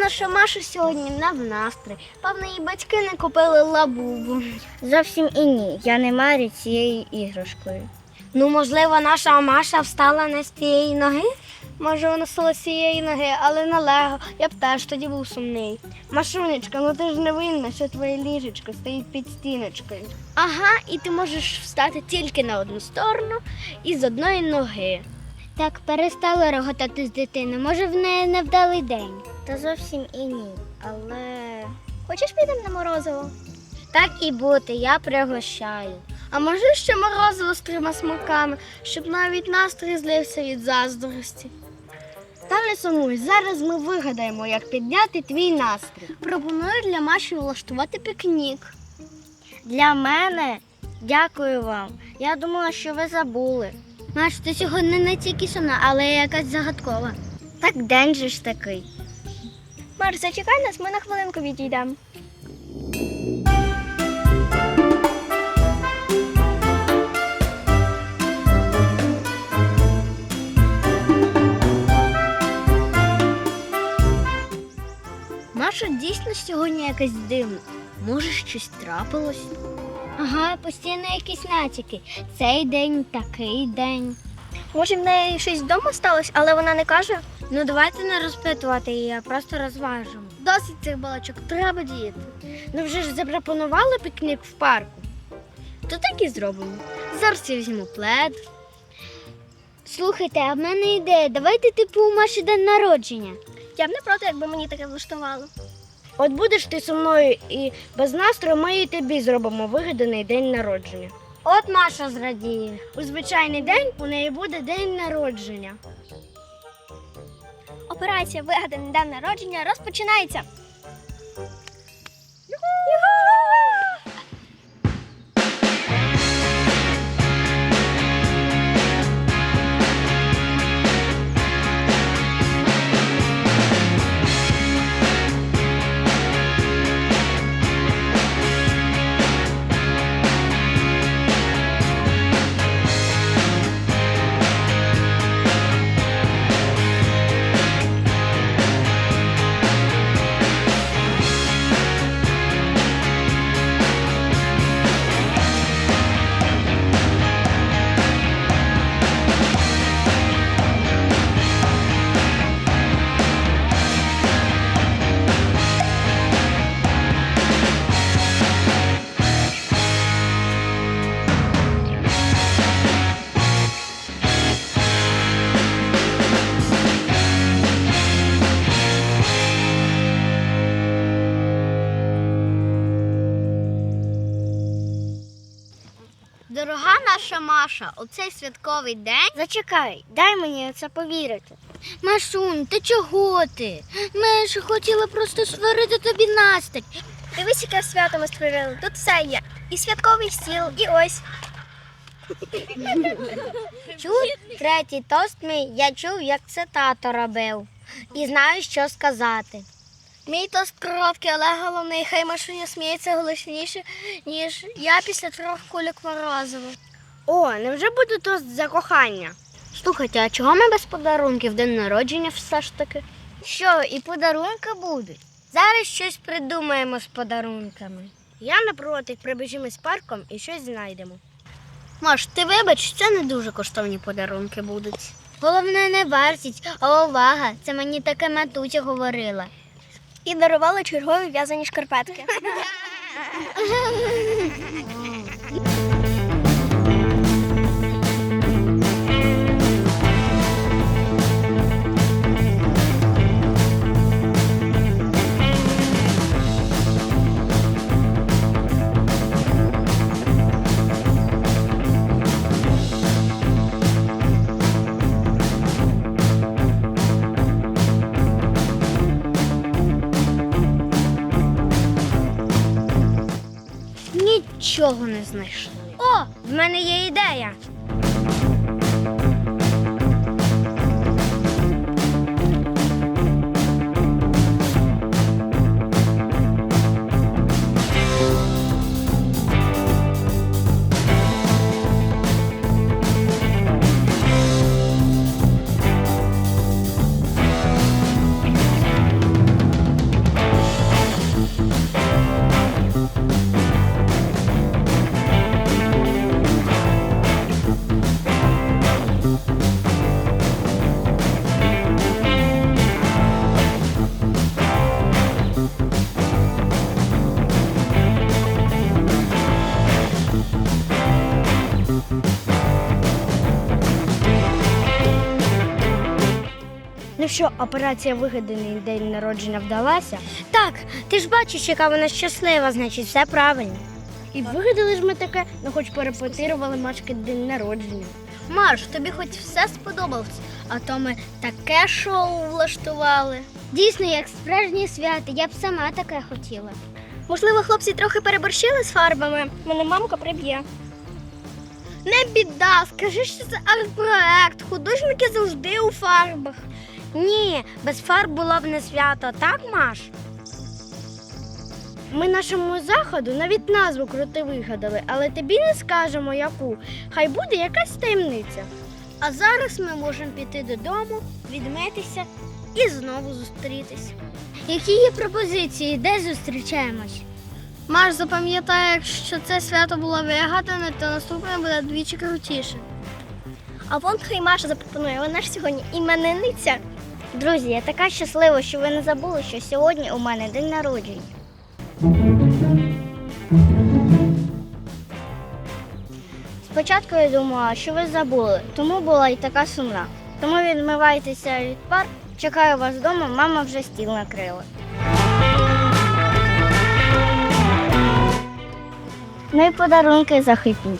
наша Маша сьогодні не в настрій. Певно, її батьки не купили лабубу. Зовсім і ні. Я не марю цією іграшкою. Ну, можливо, наша Маша встала не з тієї ноги? Може, вона встала з цієї ноги, але на Лего. Я б теж тоді був сумний. Машунечка, ну ти ж не винна, що твоє ліжечко стоїть під стіночкою. Ага, і ти можеш встати тільки на одну сторону і з одної ноги. Так, перестали роготати з дитини. Може, в неї невдалий день. Та зовсім і ні. Але Хочеш підемо на морозиво? так і бути, я пригощаю. А може ще морозиво з трьома смаками, щоб навіть настрій злився від заздрості. Та не сумуй, зараз ми вигадаємо, як підняти твій настрій. Пропоную для Маші влаштувати пікнік. Для мене дякую вам. Я думала, що ви забули. Маш, ти сьогодні не тільки сумна, але якась загадкова. Так день же ж такий. Маш, зачекай нас, ми на хвилинку відійдемо. Маша дійсно сьогодні якась дивна. Може, щось трапилось? Ага, постійно якісь натяки. Цей день, такий день. Може, в неї щось вдома сталося, але вона не каже. Ну давайте не розпитувати її, а просто розважимо. Досить цих балачок, треба діяти. Ну вже ж запропонували пікнік в парку. То так і зробимо. Зараз я візьму плед. Слухайте, а в мене ідея. Давайте типу у Маші день народження. Я б не проти, якби мені таке влаштувало. От будеш ти зі мною і без настрою ми і тобі зробимо вигаданий день народження. От Маша зрадіє. У звичайний день у неї буде день народження. Операція вигадане день народження розпочинається. Наша Маша, у цей святковий день Зачекай, дай мені це повірити. Машунь, ти чого ти? Ми ж хотіли просто створити тобі настрій. Дивись, яке свято ми створили. Тут все є. І святковий стіл, і ось. Чув третій тост мій, я чув, як це тато робив. І знаю, що сказати. Мій тост короткий, але головний, хай машиня сміється голосніше, ніж я після трьох кульок морозива. О, невже буде тост за кохання? Слухайте, а чого ми без подарунків день народження все ж таки? Що, і подарунки будуть? Зараз щось придумаємо з подарунками. Я не проти, прибіжимо з парком і щось знайдемо. Маш, ти вибач, це не дуже коштовні подарунки будуть. Головне не вартість, а увага. Це мені таке матуся говорила. І дарували чергові в'язані шкарпетки. Нічого не знайшли. О, в мене є ідея. Що операція вигаданий день народження вдалася, Так, ти ж бачиш, яка вона щаслива, значить, все правильно. і вигадали ж ми таке, ну хоч перепетирували Машки день народження. Маш, тобі хоч все сподобалось, а то ми таке шоу влаштували. Дійсно, як справжнє свято, я б сама таке хотіла. Можливо, хлопці трохи переборщили з фарбами. Мене мамка приб'є. Не біда, скажи, що це арт-проект. Художники завжди у фарбах. Ні, без фарб було б не свято, так, Маш? Ми нашому заходу навіть назву крути вигадали, але тобі не скажемо яку. Хай буде якась таємниця. А зараз ми можемо піти додому, відмитися і знову зустрітись. Які є пропозиції, де зустрічаємось? Маш, запам'ятай, якщо це свято було вигадане, то наступне буде двічі крутіше. А вон хай Маша запропонує, вона ж сьогодні іменинниця. Друзі, я така щаслива, що ви не забули, що сьогодні у мене день народження. Спочатку я думала, що ви забули, тому була і така сумна. Тому відмивайтеся від пар, чекаю вас вдома, мама вже стіл накрила. Ну і подарунки захитні.